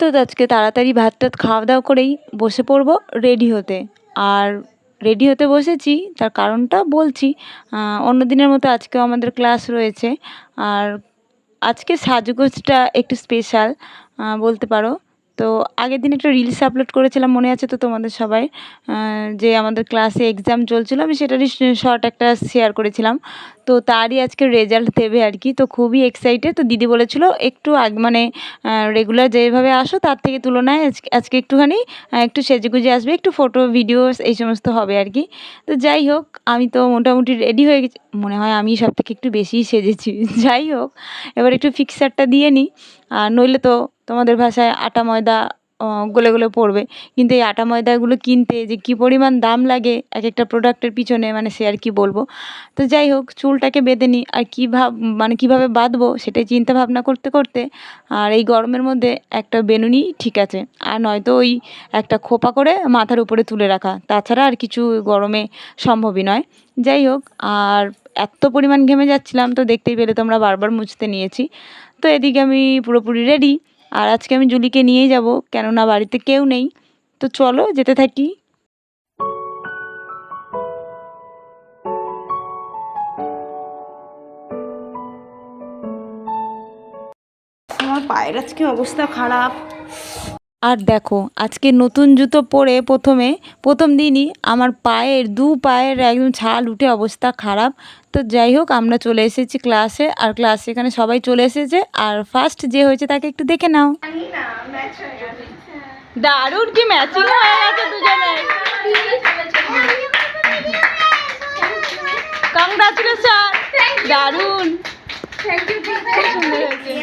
তো আজকে তাড়াতাড়ি ভাত টাত খাওয়া দাওয়া করেই বসে পড়ব রেডি হতে। আর রেডি হতে বসেছি, তার কারণটা বলছি অন্য দিনের মতো আজকেও আমাদের ক্লাস রয়েছে। আর আজকে সাজগোজটা একটু স্পেশাল বলতে পারো। তো আগের দিন একটা রিলস আপলোড করেছিলাম, মনে আছে তো তোমাদের সবাই? যে আমাদের ক্লাসে এক্সাম চলছিলো, আমি সেটারই শর্ট একটা শেয়ার করেছিলাম। তো তারই আজকে রেজাল্ট দেবে আর কি, তো খুবই এক্সাইটেড তো দিদি বলেছিল, একটু আগ মানে রেগুলার যেভাবে আসো, তার থেকে তুলনায় আজকে একটুখানি একটু সেজেগুজে আসবে, একটু ফটো ভিডিও এই সমস্ত হবে আর কি। তো যাই হোক, আমি তো মোটামুটি রেডি হয়ে গেছি। মনে হয় আমি সব থেকে একটু বেশিই সেজেছি। যাই হোক, এবার একটু ফিক্সারটা দিয়ে নিই। আর নইলে তো তোমাদের ভাষায় আটা ময়দা গলে গলে পড়বে। কিন্তু এই আটা ময়দাগুলো কিনতে যে কী পরিমাণ দাম লাগে এক একটা প্রোডাক্টের পিছনে মানে সে আর কি বলব? তো যাই হোক, চুলটাকে বেঁধে নিই আর কী ভাব মানে কীভাবে বাঁধবো সেটাই চিন্তা ভাবনা করতে করতে, আর এই গরমের মধ্যে একটা বেনুনি ঠিক আছে। আর নয়তো ওই একটা খোপা করে মাথার উপরে তুলে রাখা। তাছাড়া আর কিছু গরমে সম্ভবই নয়। যাই হোক, আর এত পরিমাণ ঘেমে যাচ্ছিলাম তো দেখতেই পেলে তোমরা বারবার মুছতে নিয়েছি। তো এদিকে আমি পুরোপুরি রেডি আর আজকে আমি জুলিকে নিয়েই যাব, কেননা বাড়িতে কেউ নেই। তো চলো যেতে থাকি। আমার পায়ের আজকে অবস্থা খারাপ। আর দেখো আজকে নতুন জুতো পরে প্রথমে প্রথম দিনই আমার পায়ের দু পায়ের একদম ছাল উঠে অবস্থা খারাপ। তো যাই হোক আমরা চলে এসেছি ক্লাসে আর ক্লাসে এখানে সবাই চলে এসেছে। আর ফার্স্ট যে হয়েছে তাকে একটু দেখে নাও। দারুণ কি ম্যাচিং হয়ে গেছে দুজনে কংগ্রাচুলেশন দারুণ। খুব সুন্দর হয়েছে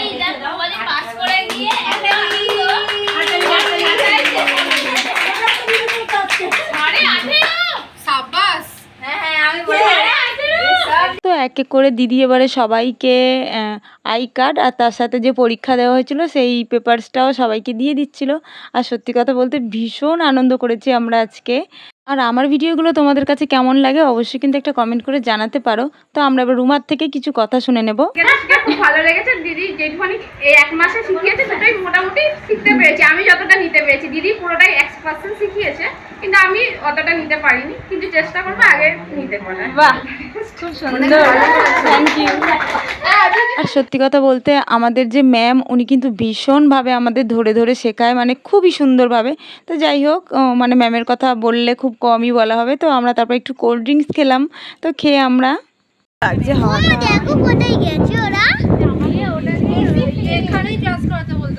এই দেখো বলে পাস করে গিয়ে একটা সাড়ে আঠেরো সাব্বাস হ্যাঁ হ্যাঁ আমি বলি সাড়ে আঠেরো তো এক এক করে দিদি এবারে সবাইকে আই কার্ড আর তার সাথে যে পরীক্ষা দেওয়া হয়েছিল সেই পেপারসটাও সবাইকে দিয়ে দিচ্ছিল। আর সত্যি কথা বলতে ভীষণ আনন্দ করেছি আমরা আজকে। আর আমার ভিডিওগুলো তোমাদের কাছে কেমন লাগে অবশ্যই কিন্তু একটা কমেন্ট করে জানাতে পারো। তো আমরা এবার রুমার থেকে কিছু কথা শুনে নেব। খুব ভালো লেগেছে। দিদি যেটুখানি এই এক মাসে শিখিয়েছে সেটাই মোটামুটি শিখতে পেরেছি। আমি যতটা নিতে পেরেছি। দিদি পুরোটাই এক্স পার্সেন্ট শিখিয়েছে কিন্তু আমি অতটা নিতে পারিনি। কিন্তু চেষ্টা করব আগে নিতে পারার বাহ খুব সুন্দর। থ্যাংক ইউ সত্যি কথা বলতে আমাদের যে ম্যাম উনি কিন্তু ভীষণভাবে আমাদের ধরে ধরে শেখায় মানে খুবই সুন্দরভাবে। তো যাই হোক মানে ম্যামের কথা বললে খুব কমই বলা হবে। তো আমরা তারপর একটু কোল্ড ড্রিঙ্কস খেলাম। তো খেয়ে আমরা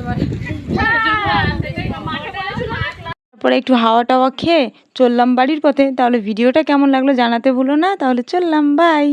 পারে তারপরে একটু হাওয়া টাওয়া খেয়ে চললাম বাড়ির পথে। তাহলে ভিডিওটা কেমন লাগল জানাতে ভুলো না। তাহলে চললাম বাই।